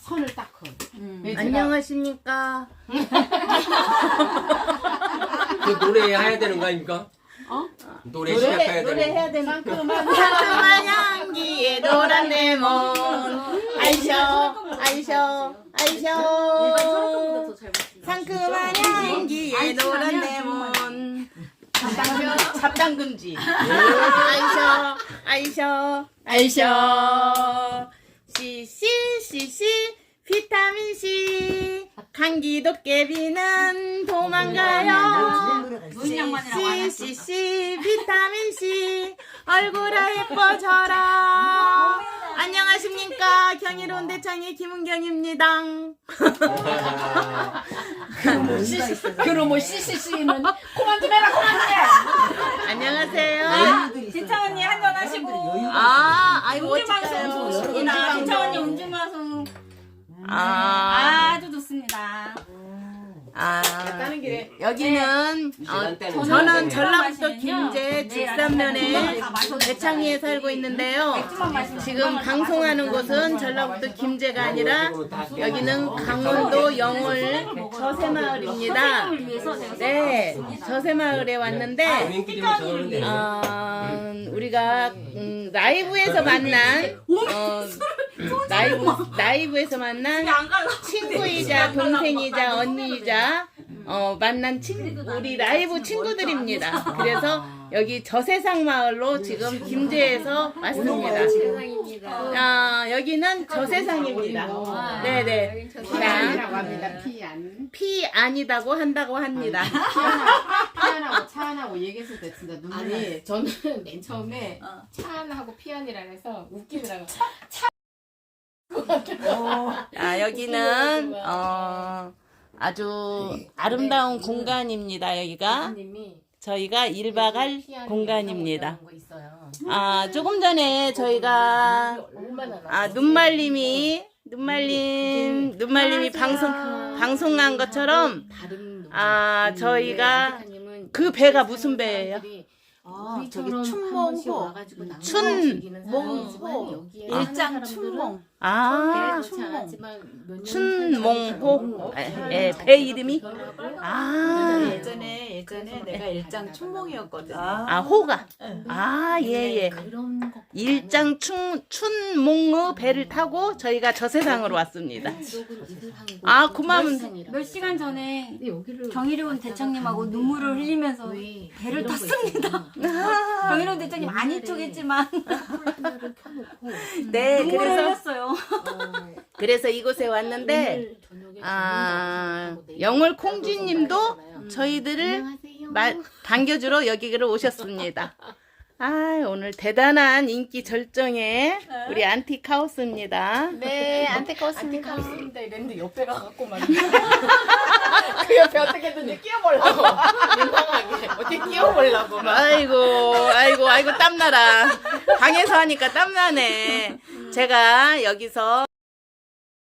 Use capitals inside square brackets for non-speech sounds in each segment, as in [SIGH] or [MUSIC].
선을 딱 그어. 음. 네, 제가 안녕하십니까. 그 노래 해야 되는 거 아닙니까? 어? 노래 시작해야 노래 되는 해야 되는 상큼한 상큼한 향기에 노란 레몬. 아이셔 아이셔 아이셔. 상큼한 향기에 노란 레몬. 잡당 금지. 아이셔 아이셔. 아이셔 씨씨씨씨 비타민 C. 감기도 깨비는 도망가요. 씨씨씨 비타민 C. 얼굴아 예뻐져라. 안녕하십니까. 경이로운 대창의 김은경입니다. 그럼 뭐 CCC는 그만 좀 해라 그만 좀 해. 안녕하세요. 진짜 언니 한잔 하시고. 아 아이고 운전방송 좋습니다. 진짜 언니 운전방송. 아, 아주 좋습니다. 아 여기는 어, 시간대는 저는 전라북도. 김제 네, 직산면에 대창리에 살고 있는데요 지금 방송하는 곳은 전라북도 김제가 아니라 여기는 강원도 영월 제가 네, 저새마을에 왔는데 어, 우리가 음, 라이브에서 만난 어, 라이브 라이브에서 만난. 친구이자 동생이자 언니이자 어, 만난 친 우리 라이브 친구들입니다. 그래서 여기 저세상 마을로 지금 김제에서 왔습니다. 아, 여기는 저세상입니다. 네네. 자, 피안이라고 합니다. 피안. 피 아니다고 한다고 합니다. 피안하고 차안하고 얘기했을 때 진짜 눈물이. 아니 저는 맨 처음에 어. 차안하고 피안이라 해서 웃기더라고. 아, 여기는 어, 아주 아름다운 공간입니다. 여기가. 저희가 1박할 피안이 공간입니다. 아, 조금 전에 저희가 얼마나 아, 눈말림이 눈말림 눈말림이 방송 방송한 것처럼 아, 음, 저희가 네, 그 배가 무슨 배예요? 아, 저기 춘몽호. 춘- 몽호. 일장 춘몽. 아, 춘몽. 춘몽호 예, 배 이름이? 아, 예전에 예전에 내가 일장 춘몽이었거든. 아 호가. 아 예 예. 그런 거 일장 춘 춘몽의 배를 타고 저희가 저 세상으로 왔습니다. 아, 고마운- 몇 시간 전에 경희로운 대장님하고 눈물을 흘리면서 왜 배를 탔습니다. 경희로운 [LAUGHS] 대장님 안 이쪽했지만 켜놓고 네, 눈물을 그래서 흘렸어요. 어, 그래서 이곳에 왔는데 아 영월 콩쥐님도. 저희들을. 마, 반겨주러 여기를 오셨습니다. [LAUGHS] 아 오늘 대단한 인기 절정의 우리 안티카우스입니다. 네, 안타까웠습니다. 안티카우스입니다 이랬는데 옆에 가갖고 막. [LAUGHS] 그 옆에 어떻게든 끼워보려고. 민망하게. 어떻게 끼워보려고. 막. 아이고 아이고 아이고 땀나라. 방에서 하니까 땀나네. 제가 여기서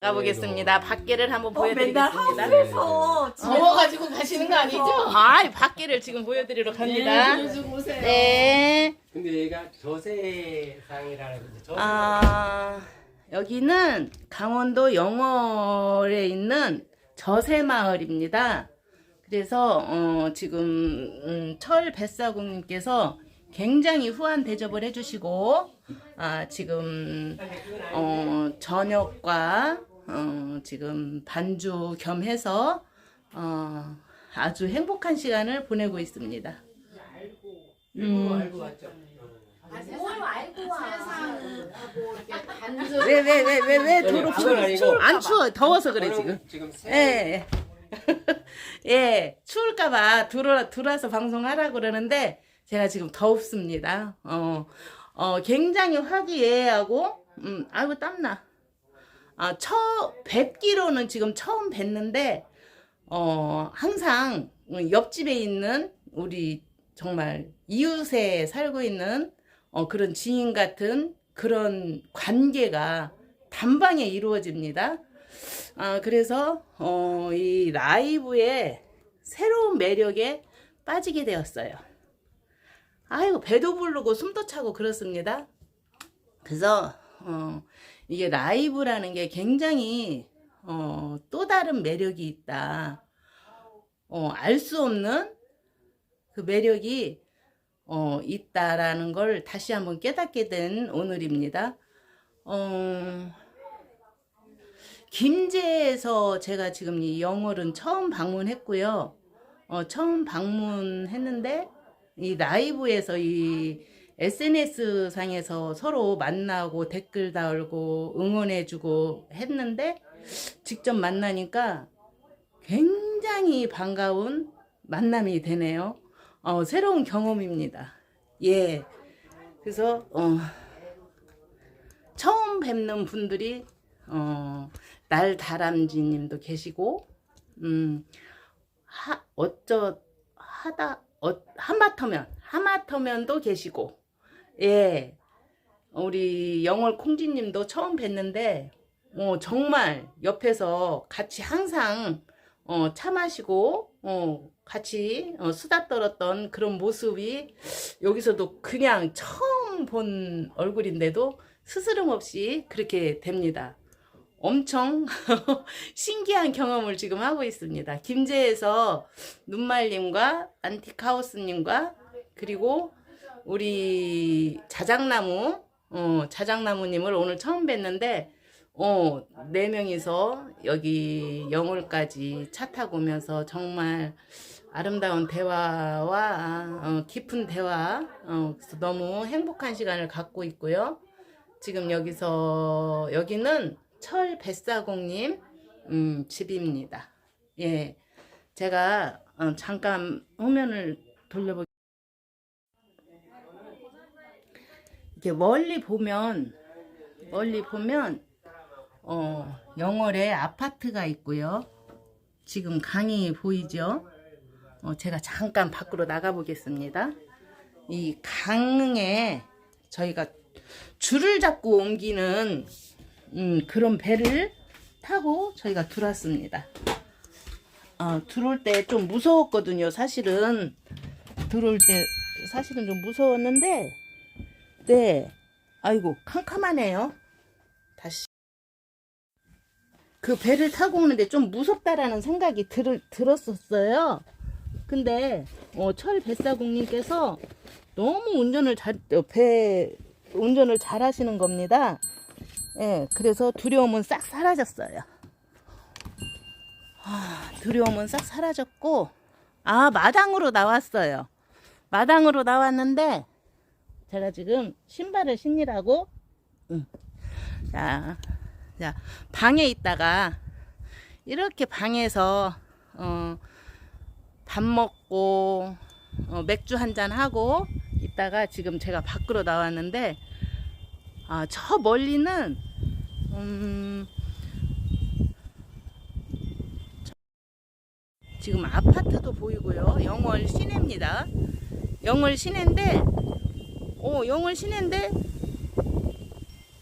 가보겠습니다. 밖에를 한번 보여드리겠습니다. 하우스에서 더워가지고 가시는 거 아니죠? 아 밖에를 지금 보여드리러 갑니다. 오세요. 네. 근데 얘가 저세상이라는 거지. 저 아, 여기는 강원도 영월에 있는 저새마을입니다. 그래서 어, 지금 음, 철 뱃사공님께서 굉장히 후한 대접을 해주시고 아, 지금 어, 저녁과 어, 지금 반주 겸해서 어, 아주 행복한 시간을 보내고 있습니다. 음. 알고 왔죠. 세상하고 이렇게 반전. 왜왜 왜 왜 왜 도로 그건 아니고 추워? 안 추워 더워서 그래 지금. 지금 새 예. 예, [LAUGHS] 추울까봐 들어, 들어와서 방송하라 그러는데, 제가 지금 덥습니다. 어, 어, 굉장히 화기애애하고, 음, 아이고, 땀나. 아, 처, 뵙기로는 지금 처음 뵀는데, 어, 항상 옆집에 있는 우리 정말 이웃에 살고 있는 어, 그런 지인 같은 그런 관계가 단방에 이루어집니다. 아, 그래서, 어, 이 라이브의 새로운 매력에 빠지게 되었어요. 아이고, 배도 부르고 숨도 차고 그렇습니다. 그래서, 어, 이게 라이브라는 게 굉장히 어, 또 다른 매력이 있다. 어, 알 수 없는 그 매력이 어, 있다라는 걸 다시 한번 깨닫게 된 오늘입니다. 어, 김제에서 제가 지금 이 영월은 처음 방문했고요. 어, 처음 방문했는데 이 라이브에서 이 SNS 상에서 서로 만나고 댓글 달고 응원해주고 했는데 직접 만나니까 굉장히 반가운 만남이 되네요. 어, 새로운 경험입니다. 예. 그래서 어, 처음 뵙는 분들이 어, 날 다람쥐 님도 계시고, 음, 하, 어쩌, 하다, 어, 하마터면, 하마터면도 계시고, 예. 우리 영월 콩지님도 처음 뵀는데, 어, 정말 옆에서 같이 항상, 어, 차 마시고, 어, 같이 어, 수다 떨었던 그런 모습이 여기서도 그냥 처음 본 얼굴인데도 스스럼 없이 그렇게 됩니다. 엄청 [LAUGHS] 신기한 경험을 지금 하고 있습니다. 김제에서 눈말님과 안티카오스님과 그리고 우리 자작나무 어, 자작나무님을 오늘 처음 뵀는데 어, 네 명이서 여기 영월까지 차 타고 오면서 정말 아름다운 대화와 어, 깊은 대화 어, 너무 행복한 시간을 갖고 있고요. 지금 여기서 여기는 철 뱃사공님 음, 집입니다. 예, 제가 어, 잠깐 화면을 돌려보. 이렇게 멀리 보면 멀리 보면 어, 영월에 아파트가 있고요. 지금 강이 보이죠? 어, 제가 잠깐 밖으로 나가 보겠습니다. 이 강에 저희가 줄을 잡고 옮기는 음, 그런 배를 타고 저희가 들어왔습니다. 어, 들어올 때 좀 무서웠거든요. 사실은 들어올 때 사실은 좀 무서웠는데 네 아이고 캄캄하네요. 다시 그 배를 타고 오는데 좀 무섭다라는 생각이 들, 들었었어요. 근데 어, 철 뱃사공님께서 너무 운전을 잘, 어, 배 운전을 잘 하시는 겁니다. 예, 그래서 두려움은 싹 사라졌어요. 아, 두려움은 싹 사라졌고, 아, 마당으로 나왔어요. 마당으로 나왔는데, 제가 지금 신발을 신으라고, 응. 자, 자, 방에 있다가, 이렇게 방에서, 어, 밥 먹고, 어, 맥주 한잔 하고, 있다가 지금 제가 밖으로 나왔는데, 아, 저 멀리는, 음, 지금 아파트도 보이고요. 영월 시내입니다. 영월 시내인데, 오, 영월 시내인데,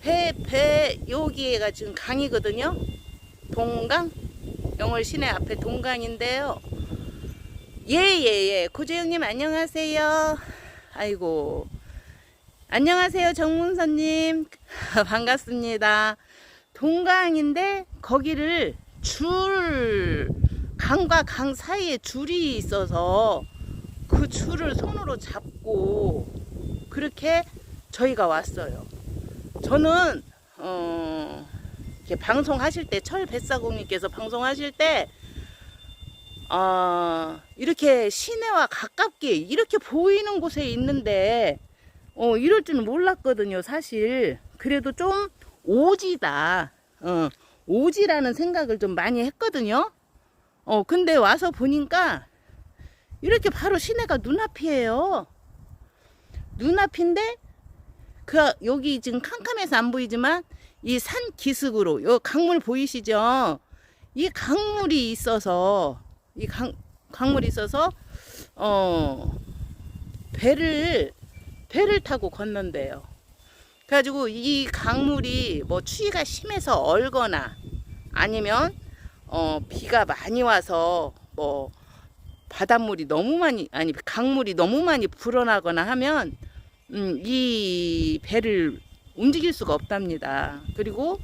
배, 배, 여기가 지금 강이거든요. 동강? 영월 시내 앞에 동강인데요. 예, 예, 예. 고재영님 안녕하세요. 아이고. 안녕하세요, 정문선님. [LAUGHS] 반갑습니다. 동강인데, 거기를 줄, 강과 강 사이에 줄이 있어서 그 줄을 손으로 잡고 그렇게 저희가 왔어요. 저는, 어, 이렇게 방송하실 때, 철 뱃사공님께서 방송하실 때, 어, 이렇게 시내와 가깝게 이렇게 보이는 곳에 있는데, 어, 이럴 줄은 몰랐거든요, 사실. 그래도 좀 오지다. 어, 오지라는 생각을 좀 많이 했거든요. 어, 근데 와서 보니까 이렇게 바로 시내가 눈앞이에요. 눈앞인데, 그, 여기 지금 캄캄해서 안 보이지만, 이 산 기슭으로, 요 강물 보이시죠? 이 강물이 있어서, 이 강, 강물이 있어서, 어, 배를, 배를 타고 건넌대요. 그래가지고 이 강물이 뭐 추위가 심해서 얼거나 아니면 어 비가 많이 와서 뭐 바닷물이 너무 많이 아니 강물이 너무 많이 불어나거나 하면 음, 이 배를 움직일 수가 없답니다. 그리고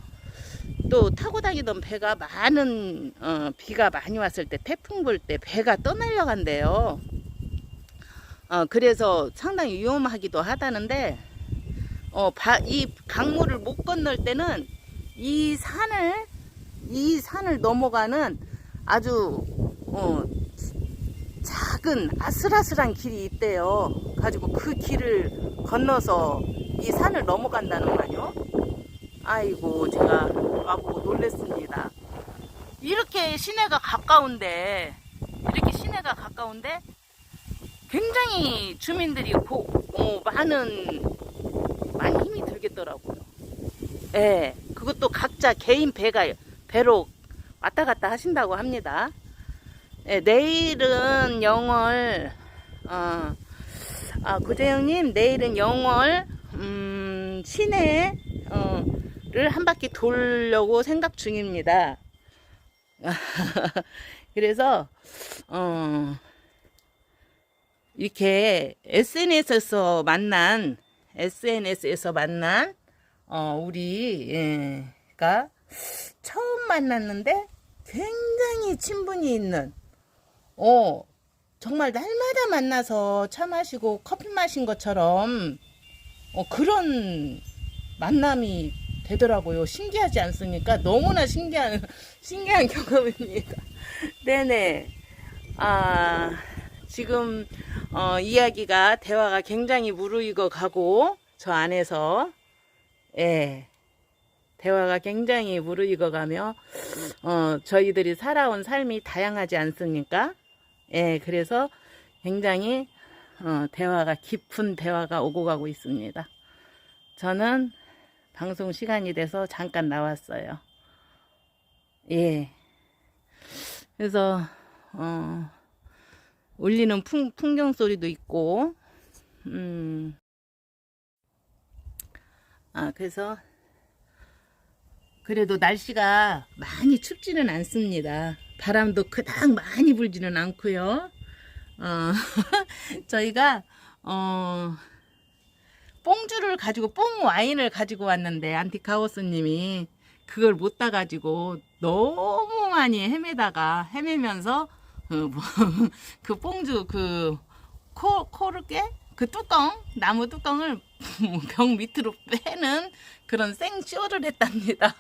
또 타고 다니던 배가 많은 어, 비가 많이 왔을 때 태풍 불 때 배가 떠날려 간대요. 어, 그래서 상당히 위험하기도 하다는데 어, 바, 이 강물을 못 건널 때는 이 산을 이 산을 넘어가는 아주 어, 작은 아슬아슬한 길이 있대요. 가지고 그 길을 건너서 이 산을 넘어간다는 말이요. 아이고 제가 와보고 놀랬습니다. 이렇게 시내가 가까운데 이렇게 시내가 가까운데 굉장히 주민들이 고, 어, 많은 많이 힘이 들겠더라고요. 예, 그것도 각자 개인 배가 배로 왔다 갔다 하신다고 합니다. 예, 내일은 영월 어, 아, 고재영님 내일은 영월 음, 시내 어, 를한 바퀴 돌려고 생각 중입니다. [LAUGHS] 그래서 어, 이렇게 SNS에서 만난 SNS에서 만난 어, 우리가 처음 만났는데 굉장히 친분이 있는 어 정말 날마다 만나서 차 마시고 커피 마신 것처럼 어, 그런 만남이 되더라고요. 신기하지 않습니까? 너무나 신기한 [LAUGHS] 신기한 경험입니다. 네네. 아 지금 어, 이야기가 대화가 굉장히 무르익어 가고 저 안에서 예 대화가 굉장히 무르익어 가며 어, 저희들이 살아온 삶이 다양하지 않습니까? 예 그래서 굉장히 어, 대화가 깊은 대화가 오고 가고 있습니다. 저는 방송 시간이 돼서 잠깐 나왔어요. 예. 그래서 어, 울리는 풍, 풍경 소리도 있고, 음, 아 그래서 그래도 날씨가 많이 춥지는 않습니다. 바람도 그닥 많이 불지는 않고요. 어, [LAUGHS] 저희가 어. 뽕주를 가지고 뽕 와인을 가지고 왔는데 안티카오스님이 그걸 못 따가지고 너무 많이 헤매다가 헤매면서 그, 뭐, [LAUGHS] 그 뽕주 그 코, 코르게 그 뚜껑 나무 뚜껑을 [LAUGHS] 병 밑으로 빼는 그런 생쇼를 했답니다.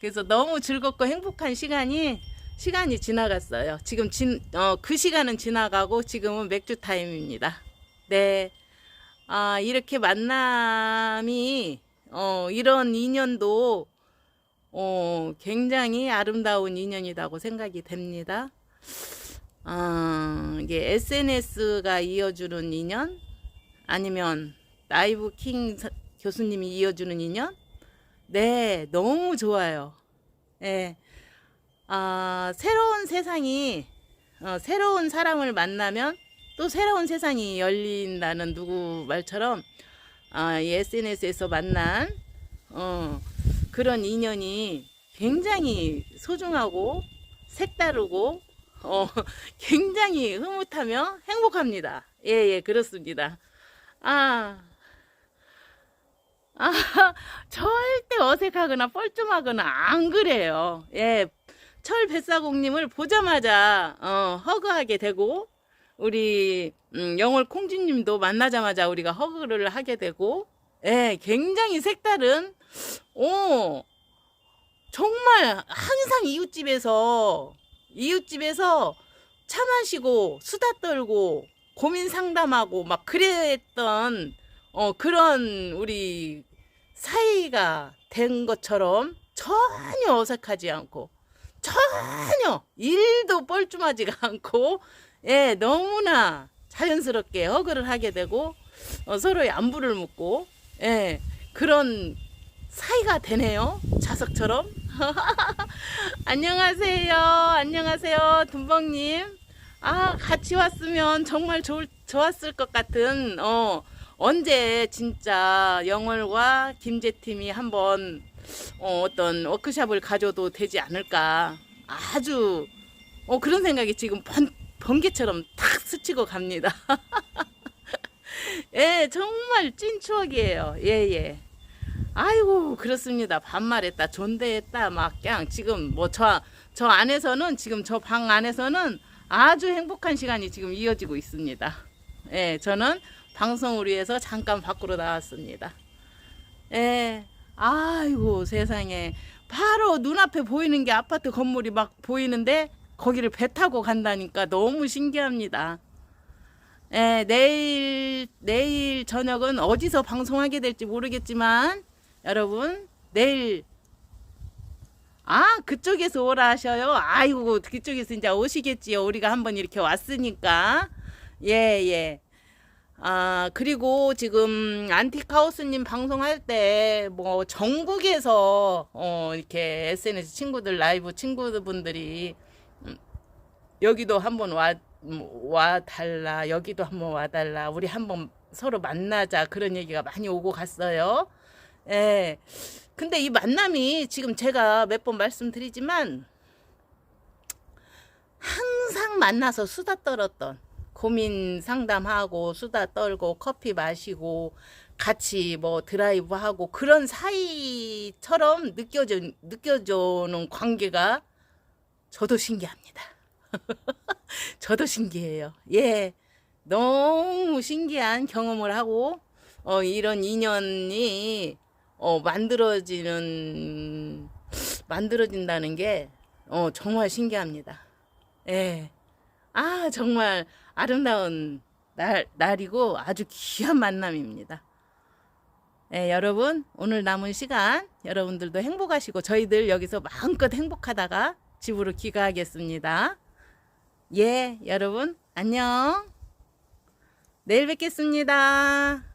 그래서 너무 즐겁고 행복한 시간이 시간이 지나갔어요. 지금 진, 어, 그 시간은 지나가고 지금은 맥주 타임입니다. 네. 아, 이렇게 만남이, 어, 이런 인연도, 어, 굉장히 아름다운 인연이라고 생각이 됩니다. 아, 이게 SNS가 이어주는 인연? 아니면 라이브 킹 사- 교수님이 이어주는 인연? 네, 너무 좋아요. 예. 아, 새로운 세상이, 어, 새로운 사람을 만나면 또 새로운 세상이 열린다는 누구 말처럼 아, 이 SNS에서 만난 어, 그런 인연이 굉장히 소중하고 색다르고 어, [LAUGHS] 굉장히 흐뭇하며 행복합니다. 예, 예, 그렇습니다. 아, 아, [LAUGHS] 절대 어색하거나 뻘쭘하거나 안 그래요. 예, 철 뱃사공님을 보자마자 어, 허그하게 되고 우리 음, 영월 콩쥐님도 만나자마자 우리가 허그를 하게 되고, 예, 굉장히 색다른, 오, 정말 항상 이웃집에서 이웃집에서 차 마시고 수다 떨고 고민 상담하고 막 그랬던 어, 그런 우리 사이가 된 것처럼 전혀 어색하지 않고 전혀 일도 뻘쭘하지가 않고 예, 너무나 자연스럽게 허그를 하게 되고 어, 서로의 안부를 묻고 예, 그런 사이가 되네요. 자석처럼. [LAUGHS] 안녕하세요. 안녕하세요. 둔벙님. 아, 같이 왔으면 정말 좋을, 좋았을 것 같은, 어, 언제 진짜 영월과 김재팀이 한번, 어, 어떤 워크샵을 가져도 되지 않을까. 아주, 어, 그런 생각이 지금 번, 번개처럼 탁 스치고 갑니다. [LAUGHS] 예, 정말 찐 추억이에요. 예, 예. 아이고 그렇습니다. 반말했다, 존대했다, 막 그냥 지금 뭐 저 저 안에서는 지금 저 방 안에서는 아주 행복한 시간이 지금 이어지고 있습니다. 예, 저는 방송을 위해서 잠깐 밖으로 나왔습니다. 예, 아이고 세상에 바로 눈앞에 보이는 게 아파트 건물이 막 보이는데 거기를 배 타고 간다니까 너무 신기합니다. 예, 내일 내일 저녁은 어디서 방송하게 될지 모르겠지만 여러분 내일 아 그쪽에서 오라 하셔요. 아이고 그쪽에서 이제 오시겠지요. 우리가 한번 이렇게 왔으니까 예 예. 아 그리고 지금 안티카우스님 방송할 때 뭐 전국에서 어 이렇게 SNS 친구들 라이브 친구분들이 음, 여기도 한번 와 와 달라 여기도 한번 와 달라 우리 한번 서로 만나자 그런 얘기가 많이 오고 갔어요. 예. 근데 이 만남이 지금 제가 몇 번 말씀드리지만 항상 만나서 수다 떨었던 고민 상담하고 수다 떨고 커피 마시고 같이 뭐 드라이브 하고 그런 사이처럼 느껴져 느껴져는 관계가 저도 신기합니다. [LAUGHS] 저도 신기해요. 예. 너무 신기한 경험을 하고 어 이런 인연이 어 만들어지는 만들어진다는 게 어 정말 신기합니다. 예. 아, 정말 아름다운 날, 날이고 아주 귀한 만남입니다. 예, 여러분, 오늘 남은 시간 여러분들도 행복하시고 저희들 여기서 마음껏 행복하다가 집으로 귀가하겠습니다. 예, 여러분, 안녕. 내일 뵙겠습니다.